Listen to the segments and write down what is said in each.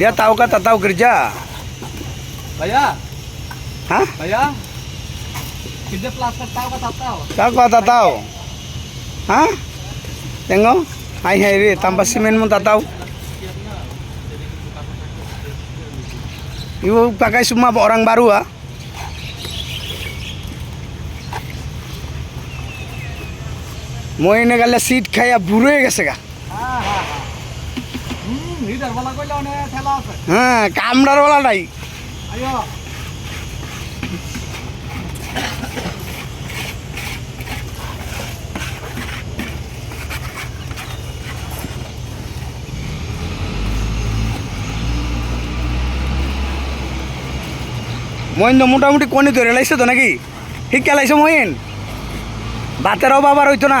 Dia tahu kan tak tahu kerja. Saya. Hah? Saya. Kerja pelaster tahu kan tak tahu. Tahu kan tak tahu. Hah? Tengok. Hai hai re, tanpa semen pun tak tahu. Ibu pakai semua orang baru ah. মইনে গেলে seat খাইয়া বুড়ো হয়ে গেছে গা। হ্যাঁ কামড়ার বলা নাই। মইন তো মোটামুটি কোনে ধরে লাইছে তো নাকি? ঠিক খেলাইছে মইন বাতের অভাব আর হইতো না।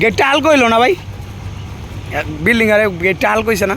গেটটা আলকো কইলো না ভাই? বিল্ডিং আরে গেটটা আলকো কইছে না?